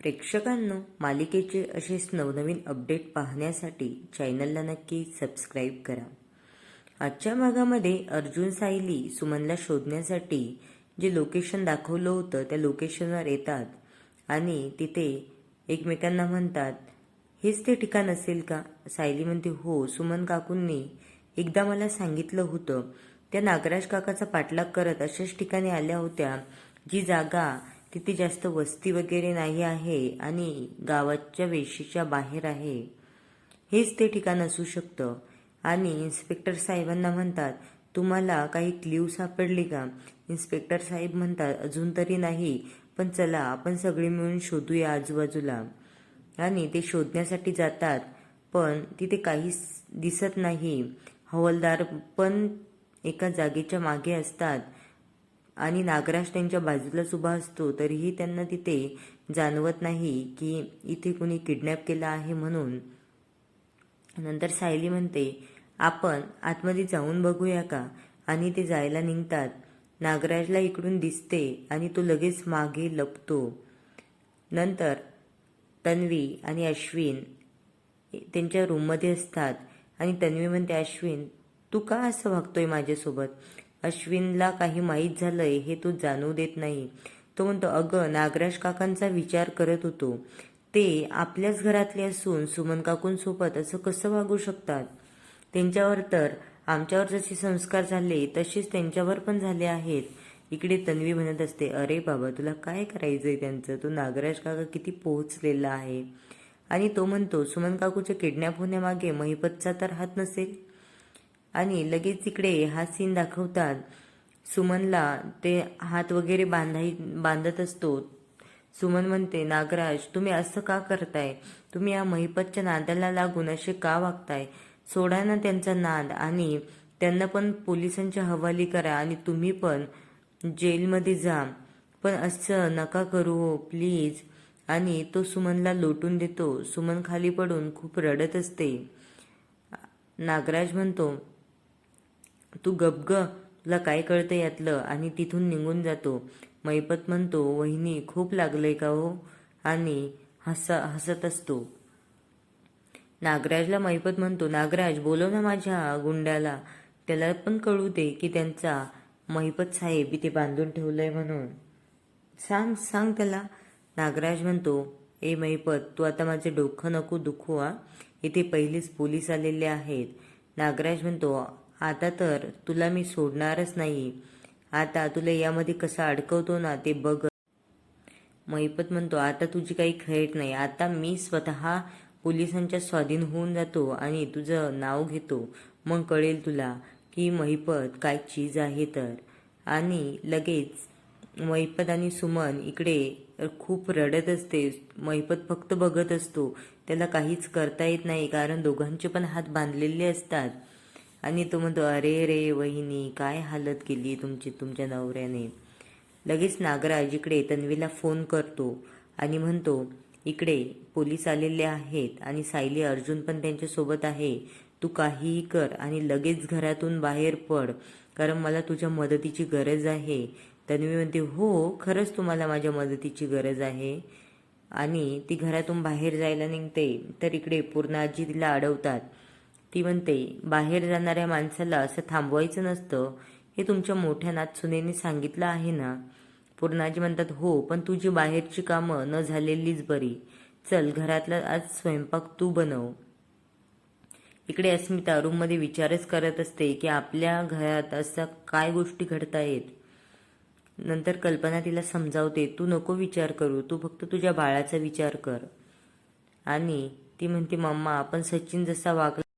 प्रेक्षकांनो मालिकेचे असेच नवनवीन अपडेट पाहण्यासाठी चॅनलला नक्की सबस्क्राईब करा. आजच्या भागामध्ये अर्जुन सायली सुमनला शोधण्यासाठी जे लोकेशन दाखवलं होतं त्या लोकेशनवर येतात आणि तिथे एकमेकांना म्हणतात हेच ते ठिकाण असेल का? सायली म्हणते हो सुमन काकूंनी एकदा मला सांगितलं होतं. त्या नागराज काकाचा पाठलाग करत अशाच ठिकाणी आल्या होत्या जी जागा तिथे जास्त वस्ती वगैरे नाही आहे आणि गावाच्या वेशीच्या बाहेर आहे. हेच ते ठिकाण असू शकतं. आणि इन्स्पेक्टर साहेबांना म्हणतात तुम्हाला काही क्ल्यू सापडली का? इन्स्पेक्टर साहेब म्हणतात अजून तरी नाही पण चला आपण सगळे मिळून शोधूया आजूबाजूला. आणि ते शोधण्यासाठी जातात पण तिथे काहीच दिसत नाही. हवालदार पण एका जागेच्या मागे असतात. आणि नागराज त्यांच्या बाजूलाच उभा असतो तरीही त्यांना तिथे जाणवत नाही की इथे कुणी किडनॅप केला आहे म्हणून. नंतर सायली म्हणते आपण आतमध्ये जाऊन बघूया का? आणि ते जायला निघतात. नागराजला इकडून दिसते आणि तो लगेच मागे लपतो. नंतर तन्वी आणि अश्विन त्यांच्या रूममध्ये असतात आणि तन्वी म्हणते अश्विन तू का असं वागतोय माझ्यासोबत? अश्विनला काही माहीत झालंय हे तू जाणू देत नाही. तो म्हणतो अगं नागराज काकांचा विचार करत होतो. ते आपल्याच घरातले असून सुमन काकूंसोबत असं कसं वागू शकतात? त्यांच्यावर तर आमच्यावर जसे संस्कार झाले तसेच त्यांच्यावर पण झाले आहेत. इकडे तन्वी म्हणत असते अरे बाबा तुला काय करायचंय त्यांचं? तो नागराज काका किती पोहोचलेला आहे. आणि तो म्हणतो सुमन काकूच्या किडनॅप होण्यामागे महिपतचा तर हात नसेल? आणि लगेच इकडे हा सीन दाखवतात. सुमनला ते हात वगैरे बांधाई बांधत असतो. सुमन म्हणते नागराज तुम्ही असं का करताय? तुम्ही या महिपतच्या नादाला लागून असे का वागताय? सोडा ना त्यांचा नाद आणि त्यांना पण पोलिसांच्या हवाली करा आणि तुम्ही पण जेलमध्ये जा. पण असं नका करू हो प्लीज. आणि तो सुमनला लोटून देतो. सुमन खाली पडून खूप रडत असते. नागराज म्हणतो तू गबग तुला काय कळतं यातलं? आणि तिथून निघून जातो. मैपत म्हणतो वहिनी खूप लागलंय का हो? आणि हस हसत असतो. नागराजला मैपत म्हणतो नागराज बोलव ना माझ्या गुंड्याला त्याला पण कळू दे की त्यांचा महिपत साहेब इथे बांधून ठेवलंय म्हणून. सांग सांग त्याला. नागराज म्हणतो ए महिपत तू आता माझे डोकं नको दुखू आ इथे पहिलेच पोलीस आलेले आहेत. नागराज म्हणतो आता तर तुला मी सोडणारच नाही. आता तुला यामध्ये कसं अडकवतो ना ते बघ. महिपत म्हणतो आता तुझी काही खेळ नाही. आता मी स्वतः पोलिसांच्या स्वाधीन होऊन जातो आणि तुझं नाव घेतो. मग कळेल तुला की महिपत काय चीज आहे तर. आणि लगेच महिपत आणि सुमन इकडे खूप रडत असते. महिपत फक्त बघत असतो. त्याला काहीच करता येत नाही कारण दोघांचे पण हात बांधलेले असतात. आणि तो म्हणतो अरे रे वहिनी काय हालत केली तुमची तुमच्या नवऱ्याने? लगेच नागराज इकडे तन्वीला फोन करतो आणि म्हणतो इकडे पोलीस आलेले आहेत आणि सायली अर्जुन पण त्यांच्यासोबत आहे. तू काहीही कर आणि लगेच घरातून बाहेर पड कारण मला तुझ्या मदतीची गरज आहे. तन्वी म्हणते हो खरंच तुम्हाला माझ्या मदतीची गरज आहे. आणि ती घरातून बाहेर जायला निघते. तर इकडे पूर्णाजी तिला अडवतात. ती म्हणते बाहेर जाणाऱ्या माणसाला असं थांबवायचं नसतं. हे तुमच्या मोठ्या नातसुनेने सांगितलं आहे ना? पूर्णाजी म्हणतात हो पण तुझी बाहेरची कामं न झालेलीच बरी. चल घरातला आज स्वयंपाक तू बनव. इकडे अस्मिता रूममध्ये विचारच करत असते की आपल्या घरात असा काय गोष्टी घडतायत? नंतर कल्पना तिला समजावते तू नको विचार करू. तू फक्त तुझ्या बाळाचा विचार कर. आणि ती म्हणते मम्मा आपण सचिन जसा वागला